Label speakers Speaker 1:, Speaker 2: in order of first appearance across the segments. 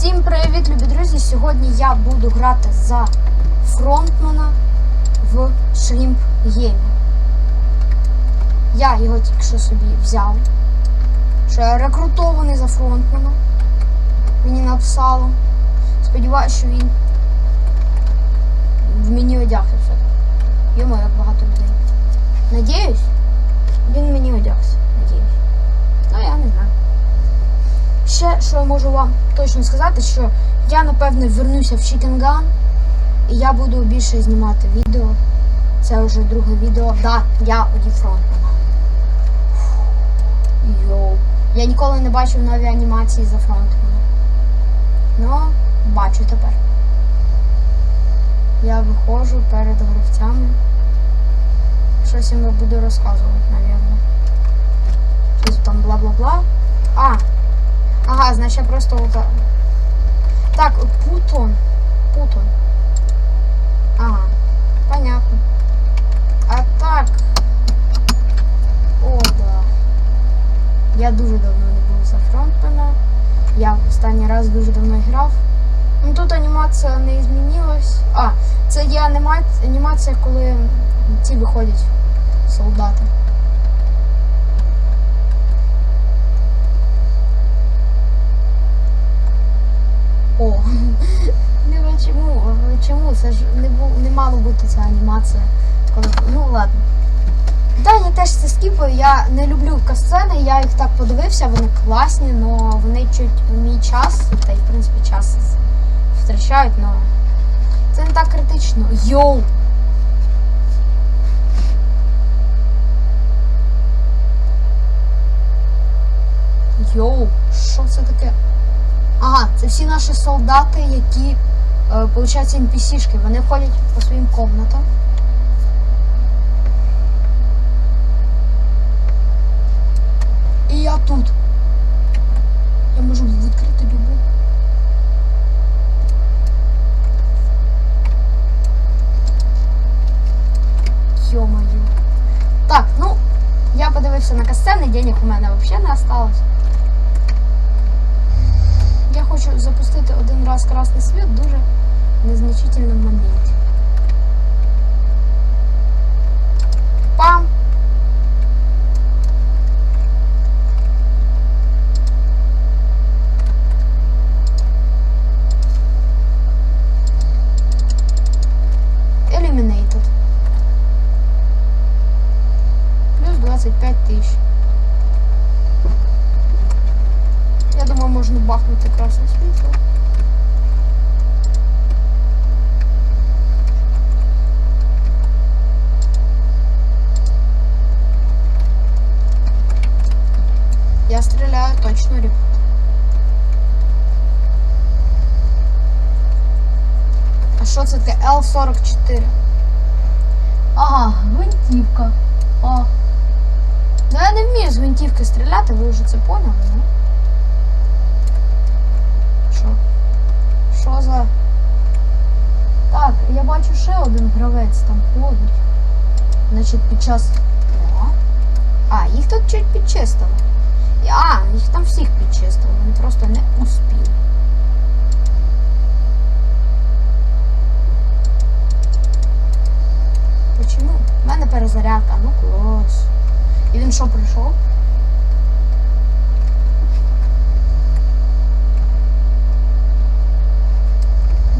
Speaker 1: Всім привіт, любі друзі! Сьогодні я буду грати за фронтмена в Shrimp Game. Я його тільки що собі взяв. Що я рекрутований за фронтмена. Мені написало. Сподіваюся, що він в мені одягся. Йому як багато людей. Надіюсь, він мені одягся. Надіюсь. Ну, я не знаю. Ще що я можу вам точно сказати, що я напевне вернуся в Chicken Gun і я буду більше знімати відео. Це вже друге відео. Да, я одів фронтмена. Йоу. Я ніколи не бачив нові анімації за фронтмена. Ну, бачу тепер. Я виходжу перед гравцями. Щось їм буду розказувати, напевно. Щось там бла-бла-бла. А, Ага, значит я просто вот так. Путон. Путон. Ага, понятно. А так. О, да. Я дуже давно не був за фронтмена. Я в останній раз дуже давно грав. Ну тут анімація не змінилась. А, це є аніма... анімація, коли ці виходять солдати. О, не чому, чому? Це ж не бу, не мало бути ця анімація. Ну ладно. Да, я теж це скіпаю. Я не люблю касцени, я їх так подивився, вони класні, але вони чуть мій час, та й в принципі час втрачають, але це не так критично. Йоу! Йоу, що це таке? Ага, це всі наші солдати, які, е, виходить, NPC-шки. Вони ходять по своїм комнатам. І я тут. Я можу відкрити любу. Йо-моє. Так, ну, я подивився на касцени, денег у мене взагалі не осталось. Хочу запустити один раз красний світ дуже незначительному моменті. Пам! 44. Ага, гвинтівка. О. Ну я не вмію з гвинтівки стріляти, ви вже це поняли, не? Що? Що за... Так, я бачу ще один гравець там ходить. Значить під час... О. А, їх тут чуть підчистили. А, їх там всіх підчистили, вони просто не успіли. Почему? У мене перезарядка, ну клас. І він що прийшов?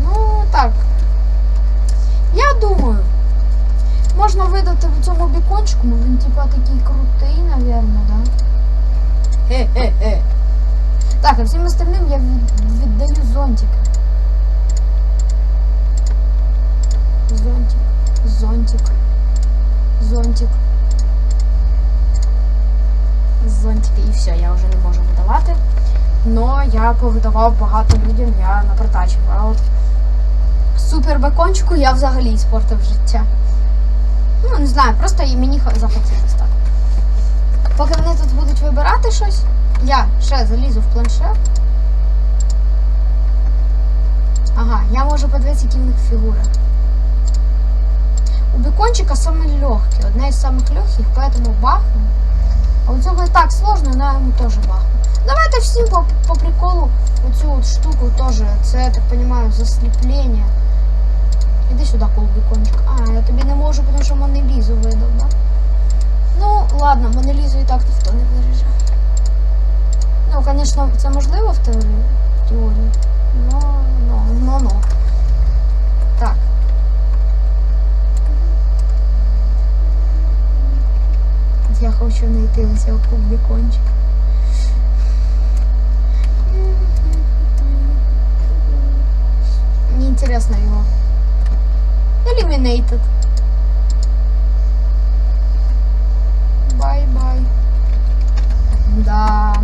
Speaker 1: Ну, так. Я думаю, можна видати в цьому бікончику, ну він типа такий крутий, напевно, да? Хе-хе-хе. Так, а всім остальним я від- віддаю. Зонтик, зонтик, зонтик. Зонтики і все, я вже не можу видавати. Но повидавав багато людям, я напритачив. А от супер бекончику я взагалі спортив життя. Ну, не знаю, просто і мені захотілося так. Поки вони тут будуть вибирати щось, я ще залізу в планшет. Ага, я можу подивитися, які в них фігури. У бекончика саме легкі, одне із самих легких, поэтому бахну. А у цього і так сложно, но я йому теж бахну. Давайте всім по, по приколу оцю от штуку теж, це, я так розумію, засліплення. Іди сюди, полбікончик. А, я тобі не можу, тому що монелізу видав, да? Ну, ладно, монелізу і так ніхто не виріже. Ну, звісно, це можливо в теорії. В теорії. Ну, ну, ну, ну. Так. Я хочу знайти цього кубікончика. Интересно его. Eliminated. Бай-бай. Да,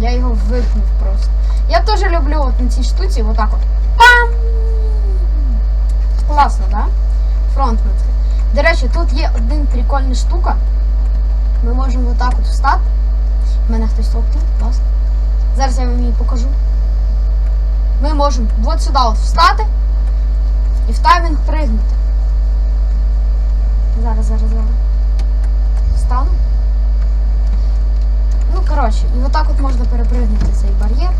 Speaker 1: я його випнув просто. Я теж люблю от на цій штуці, вот так от. Пам! Класно, да? Фронтмен. До речі, тут є один прикольна штука. Ми можемо отак от встати. У мене хтось топнув, класно. Зараз я вам її покажу. Ми можемо от сюди от встати і в таймінг пригнути. Зараз, зараз, зараз. Встану. Ну, коротше, і отак от можна перепригнути цей бар'єр.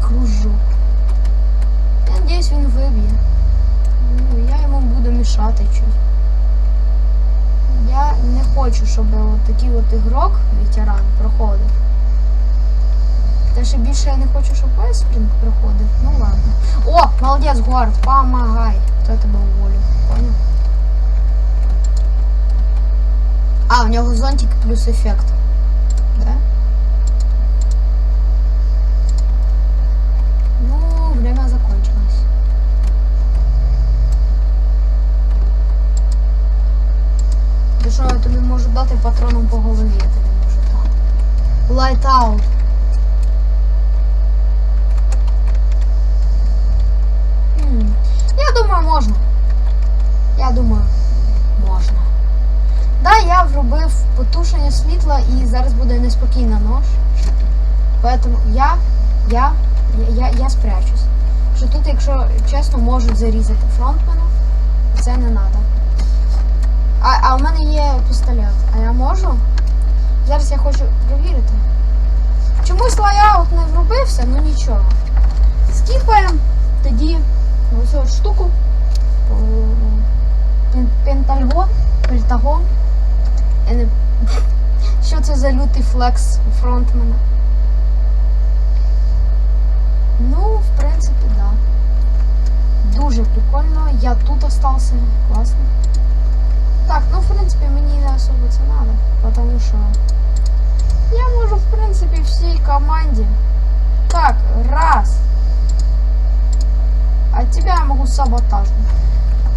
Speaker 1: Кружок. Я надіюсь, він виб'є. Ну, я йому буду мішати чуть. Я не хочу, щоб от такий от ігрок, ветеран, проходив. Ще більше я не хочу, щоб Веспринг проходив. Ну ладно. О, молодець, Гуард, помагай. Хто тебе уволив, понял? А, у нього зонтик плюс ефект. Да? Ну, время закончилось. Ти що, я тобі можу дати патроном по голові, я тобі можу дати. Light out. М, Я думаю, можна. Я думаю, можна. Да, я вробив світла і зараз буде неспокійна нож. Поэтому я, я, я, я, я спрячусь. Що тут, якщо чесно, можуть зарізати фронтмена, це не треба. А, а у мене є пістолет. А я можу? Зараз я хочу перевірити. Чомусь лайаут не вробився, ну нічого. Скіпаємо тоді ось цю штуку. О, пен- Пентагон. Пентагон. Я не... Що це за лютий флекс у фронтмена? Ну, в принципі, да. Дуже прикольно. Я тут остався. Класно. Так, ну в принципі мені не особо це надо, потому що я можу, в принципі, всій команді. Так, раз. А тебя я можу саботажно.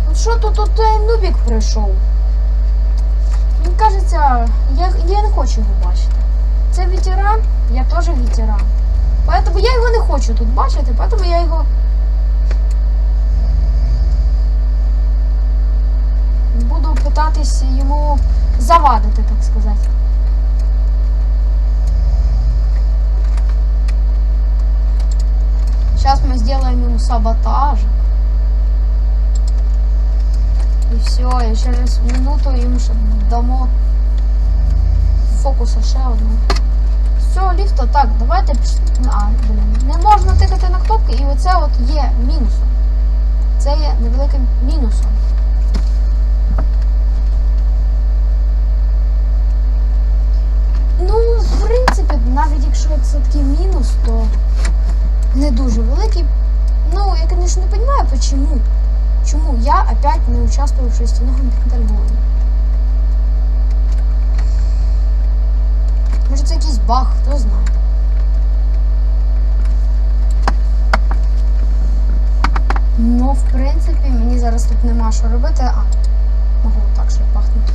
Speaker 1: Ну що тут тут той нубік прийшов? Мені кажеться, я, я не хочу його бачити. Це ветеран, я теж ветеран. Поэтому я його не хочу тут бачити, поэтому я його буду питатись йому завадити, так сказати. Сейчас мы сделаем ему саботажик. И все, і через минуту ще дамо фокуса ще одного. Все, ліфта, так, давайте А, блін. Не можна тикати на кнопки, і оце от є мінусом. Це є невеликим мінусом. Ну, в принципі, навіть якщо це такий мінус, то не дуже великий. Ну, я, звісно, не розумію, почему. Чому я опять не участвую в шестиногом пентагоне? Може це якийсь баг, хто знає. Ну, в принципі, мені зараз тут нема що робити. А, можу так ще пахнути.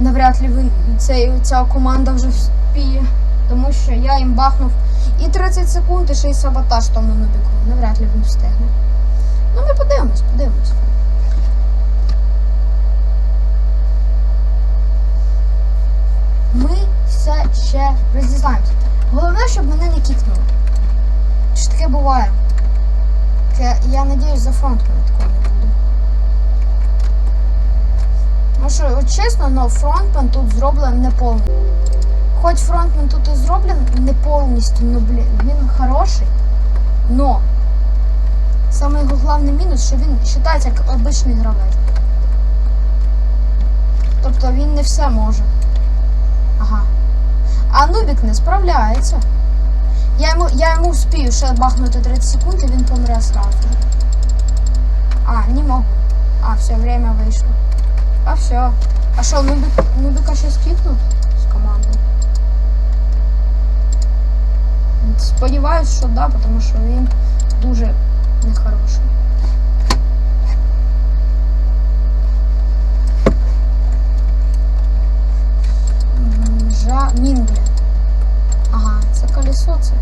Speaker 1: Навряд ли цей, ця команда вже вспіє, тому що я їм бахнув і 30 секунд, і ще й саботаж тому нубіку. Навряд ли він встигне. Ну, ми подивимось, подивимось. Ми все ще роздізнаємося. Головне, щоб мене не кікнули. Чи ж таке буває? Я, я надіюсь, за фронтом такого не буде. Ну що, от чесно, но фронтмен тут зроблений неповний. хоч фронтмен тут і зроблен не повністю, ну блін, він хороший. Но саме його головний мінус, що він вважається як обичний гравець. Тобто він не все може. Ага. А Нубік не справляється. Я йому, я йому успію ще бахнути 30 секунд, і він помре сразу. А, не можу. А, все, время вийшло. А все. А що, Нубік, Нубіка щось кікнуть з команди? Сподіваюсь, що да, тому що він дуже нехороший. Жа... Мінглі. Ага, це колесо це.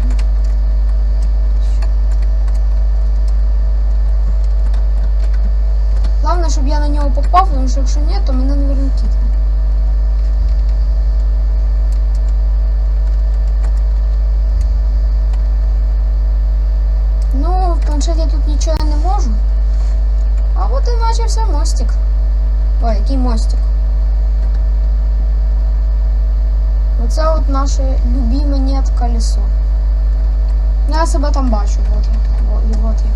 Speaker 1: Главное, щоб я на нього попав, тому що якщо ні, то мене, наверное, кикне. Ну, в планшеті тут нічого я не можу. А от і начався мостик. Ой, який мостик. Оце от наше любиме нет колесо. Ну, Я себе там бачу, вот я. Во- І вот я.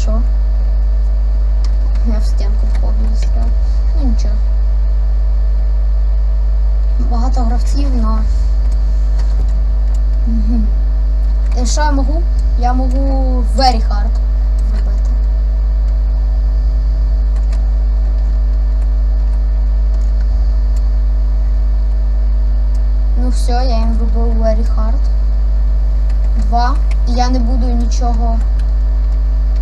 Speaker 1: Що? Я в стінку входу застряв. Ну нічого. Багато гравців, но. І що я можу? Я можу very hard зробити. Ну все, я їм вибив very hard. Два. І я не буду нічого.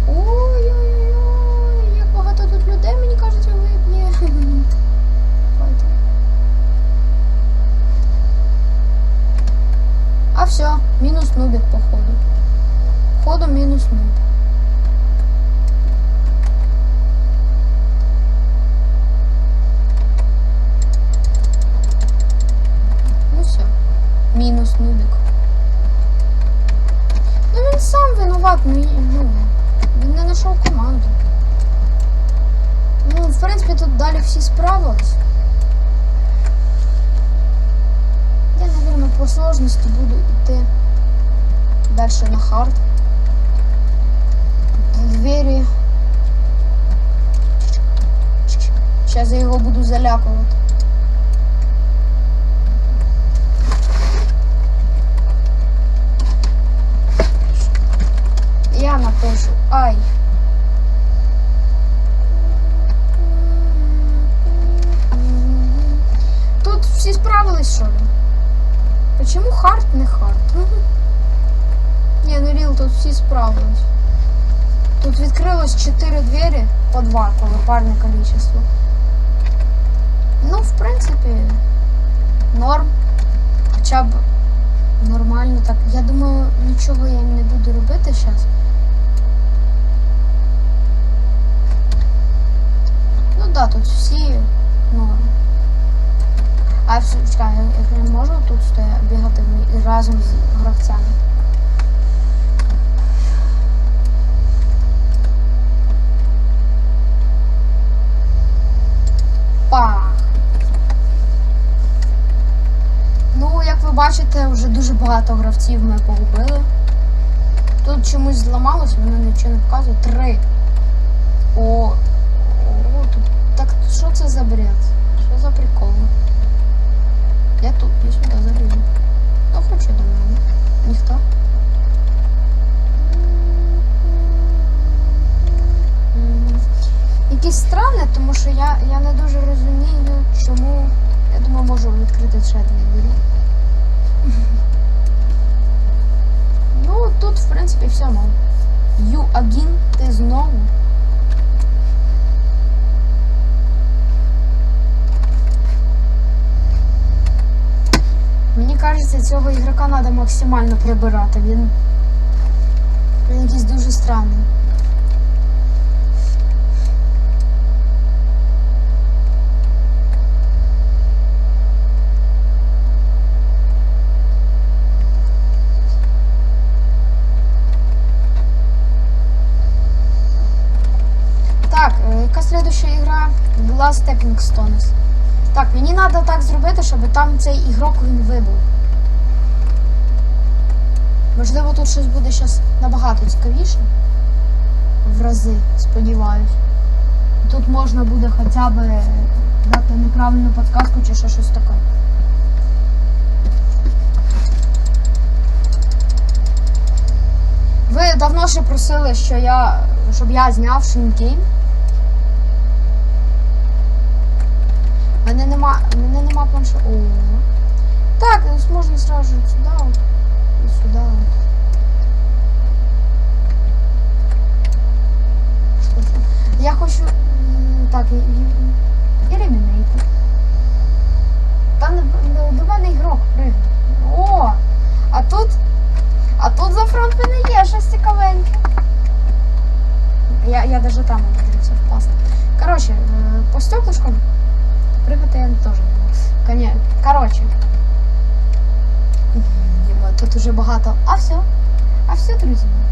Speaker 1: Ой-ой-ой, як багато тут людей, мені кажуть, виб'є. Давайте. А все, мінус нубик походу. Походу мінус нуб. Ну все. Мінус нубик. Ну він сам винуват, ну, ну він не знайшов команду. Ну, в принципі, тут далі всі справились. Я, наверное, по сложності буду йти далі на хард. Двері. Зараз я його буду залякувати. Я напишу ай. Тут всі справились, що ли? Почему хард не хард? Не, ну ріл, тут всі справились. Тут відкрилось 4 двері по 2, коли парне количество. Ну, в принципі, норм. Хоча б нормально так. Я думаю, нічого я їм не буду робити зараз. Ну да, тут всі. А чекай, я- я можу тут стоя- бігати разом з гравцями. Ну, як ви бачите, вже дуже багато гравців ми погубили. Тут чомусь зламалось, воно нічого не показує. Три. О, о. Так що це за бред? Що за прикол? Я тут, я сюди залізу. Хто хоче до мене? Ніхто. Якісь странне, тому що я, я не дуже розумію, чому. Я думаю, можу відкрити ще дві двері. Ну, тут, в принципі, все мов. Ю агін, ти знову. Мені кажеться, цього ігрока треба максимально прибирати. Він, він якийсь дуже странний. Так, яка следующая ігра була Stepping Stones. Так, мені треба так зробити, щоб там цей ігрок він вибув. Можливо, тут щось буде зараз набагато цікавіше. В рази, сподіваюсь. Тут можна буде хоча б дати неправильну подсказку чи ще щось таке. Ви давно ще просили, що я, щоб я зняв Шінкейм. Мене нема, мене нема планшета. О. Так, можна сразу сюди от, і сюди. От. Я хочу. Так, і, і, і Eliminator. Та не, не- до мене ігрок пригне. О! А тут. А тут за фронт мене є щось цікавеньке. Я, я даже там умудрився впасти. Коротше, е, по стеклышкам пригати я теж не можу. Коня... Коротше. Діма, тут уже багато. А все. А все, друзі. мої.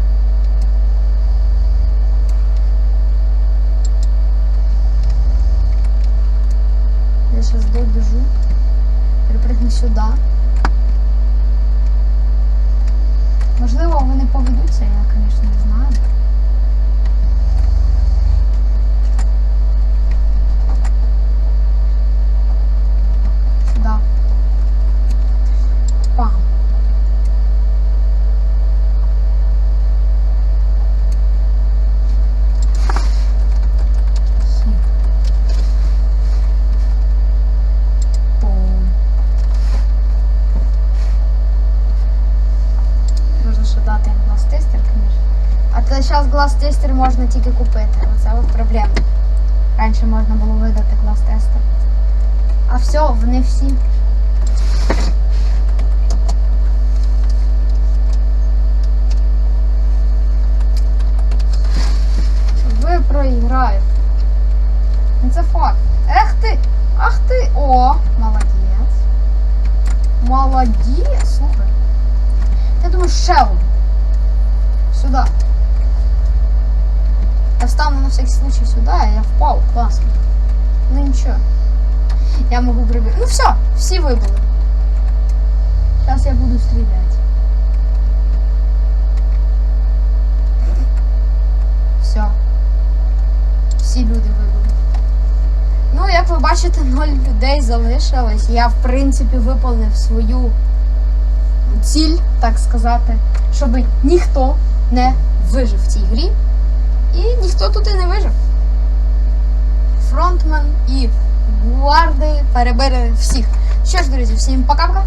Speaker 1: Я сейчас добежу. Перепрыгну сюди. Можливо, вони поведуться, я, звісно, не знаю. Сюди. Пам. Хі. Пум. Можна ще дати їм глаз-тестер, звісно. А то зараз глаз-тестер можна тільки купити. Оце от проблема. Раніше можна було видати глаз-тестер. А все, вони всі. Ви проіграєте. Ну це факт. Ех ти! Ах ти! О, молодець. Молодець, слухай. Я думаю, ще один. Сюди. Я встану на всякий случай сюди, а я впав, класно. Ну нічого. Я можу прибити. Ну все, всі вибули. Зараз я буду стріляти. Все. Всі люди вибули. Ну, як ви бачите, ноль людей залишилось. Я, в принципі, виповнив свою ціль, так сказати, щоб ніхто не вижив в цій грі. І ніхто тут і не вижив. Фронтмен і гварди перебили всіх. Що ж, друзі, всім пока-пока.